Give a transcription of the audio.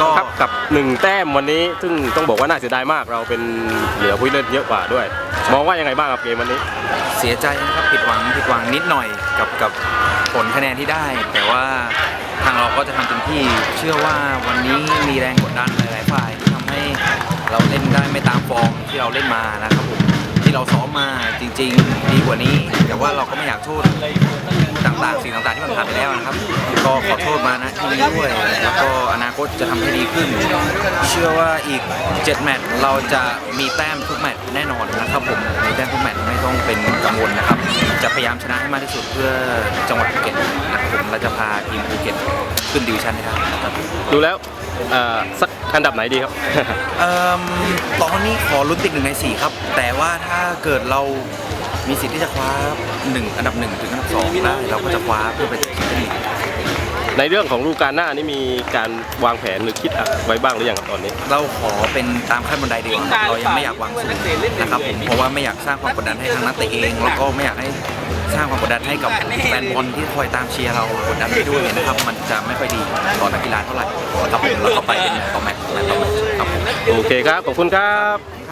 ก็ครับกับหนึ่งแต้มวันนี้ซึ่งต้องบอกว่าน่าเสียดายมากเราเป็นเหลือผู้เล่นเยอะกว่าด้วย มองว่ายังไงบ้างกับเกมวันนี้ เสียใจนะครับผิดหวังผิดหวังนิดหน่อยกับกับผลคะแนนที่ได้ แต่ว่าทางเราก็จะทำเต็มที่เชื่อว่าวันนี้มีแรงกดดันหลายๆฝ่ายที่ทำให้เราเล่นได้ไม่ตามฟอร์มที่เราเล่นมานะครับผมที่เราซ้อมมาจริง ๆ ดีกว่านี้ แต่ว่าเราก็ไม่อยากโทษ ต่างๆ สิ่งต่างๆที่มันผ่านไปแล้วนะครับ ก็ขอโทษมานะที่นี้ด้วย แล้วก็อนาคตจะทำให้ดีขึ้น เชื่อว่าอีก 7 แมตช์เราจะมีแต้มทุกแมตช์แน่นอนนะครับผมมีแต้มทุกแมตช์ไม่ต้องเป็นกังวลนะครับ จะพยายามชนะให้มากที่สุดเพื่อจังหวัดภูเก็ตนะครับผมเราจะพาทีมภูเก็ตขึ้นดิวิชั่นให้ได้นะครับดูแล้วเอ่อสักอันดับไหนดีครับเอ่มตอนนี้ขอลุ้นติดหนึ่งในสี่ครับ แต่ว่าถ้าเกิดเรา มีสิทธิ์ที่จะคว้าหนึ่งอันดับหนึ่งถึงอันดับสองได้เราก็จะคว้าเพื่อไปแชมเปี้ยนลีกในเรื่องของฤดูกาลหน้านี่มีการวางแผนหรือคิดอะไรไว้บ้างหรือยังครับตอนนี้ เราขอเป็นตามขั้นบันไดดีกว่าครับเรายังไม่อยากวางสูงนะครับผมเพราะว่าไม่อยากสร้างความกดดันให้ทางนักเตะเองแล้วก็ไม่อยากให้สร้างความกดดันให้กับแฟนบอลที่คอยตามเชียร์เรากดดันไปด้วยนะครับมันจะไม่ค่อยดีต่อนักกีฬาเท่าไหร่ครับผมแล้วก็ไปเป็นต่อแมตช์แมตช์ต่อแมตช์ครับผมโอเคครับขอบคุณครับ